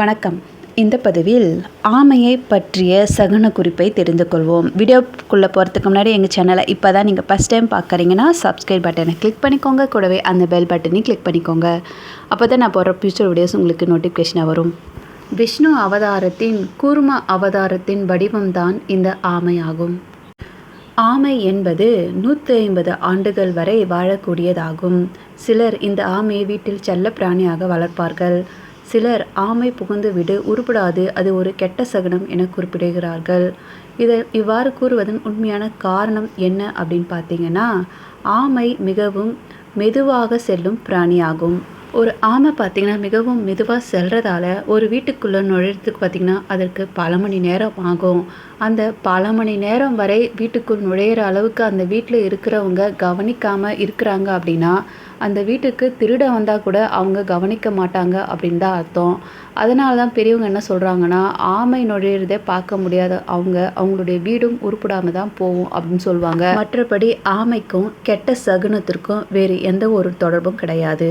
வணக்கம். இந்த பதிவில் ஆமையை பற்றிய சகுன குறிப்பை தெரிந்து கொள்வோம் வீடியோக்குள்ளே போகிறதுக்கு முன்னாடி எங்கள் சேனலை இப்போ தான் நீங்கள் ஃபஸ்ட் டைம் பார்க்குறீங்கன்னா சப்ஸ்கிரைப் பட்டனை கிளிக் பண்ணிக்கோங்க. கூடவே அந்த பெல் பட்டனையும் கிளிக் பண்ணிக்கோங்க. அப்போ தான் நான் போடுற ஃபியூச்சர் வீடியோஸ் உங்களுக்கு நோட்டிஃபிகேஷனாக வரும். விஷ்ணு அவதாரத்தின் கூர்ம அவதாரத்தின் வடிவம்தான் இந்த ஆமையாகும் ஆமை என்பது நூற்றி ஐம்பது ஆண்டுகள் வரை வாழக்கூடியதாகும். சிலர் இந்த ஆமையை வீட்டில் செல்ல பிராணியாக வளர்ப்பார்கள். சிலர் ஆமை புகுந்து விடு உருப்படாது அது ஒரு கெட்ட சகுனம் என குறிப்பிடுகிறார்கள். இதை இவ்வாறு கூறுவதன் உண்மையான காரணம் என்ன அப்படின்னு பார்த்தீங்கன்னா ஆமை மிகவும் மெதுவாக செல்லும் பிராணியாகும். ஒரு ஆமை பார்த்திங்கன்னா மிகவும் மெதுவாக செல்றதால ஒரு வீட்டுக்குள்ளே நுழையிறதுக்கு பார்த்திங்கன்னா அதற்கு பல மணி நேரம் ஆகும். அந்த பல மணி நேரம் வரை வீட்டுக்குள் நுழையிற அளவுக்கு அந்த வீட்டில் இருக்கிறவங்க கவனிக்காமல் இருக்கிறாங்க அப்படின்னா அந்த வீட்டுக்கு திருட வந்தால் கூட அவங்க கவனிக்க மாட்டாங்க அப்படின்னு தான் அர்த்தம். அதனால தான் பெரியவங்க என்ன சொல்கிறாங்கன்னா ஆமை நுழையிறதே பார்க்க முடியாத அவங்க அவங்களுடைய வீடும் உருப்பிடாமல் தான் போகும் அப்படின்னு சொல்லுவாங்க. மற்றபடி ஆமைக்கும் கெட்ட சகுனத்திற்கும் வேறு எந்த ஒரு தொடர்பும் கிடையாது.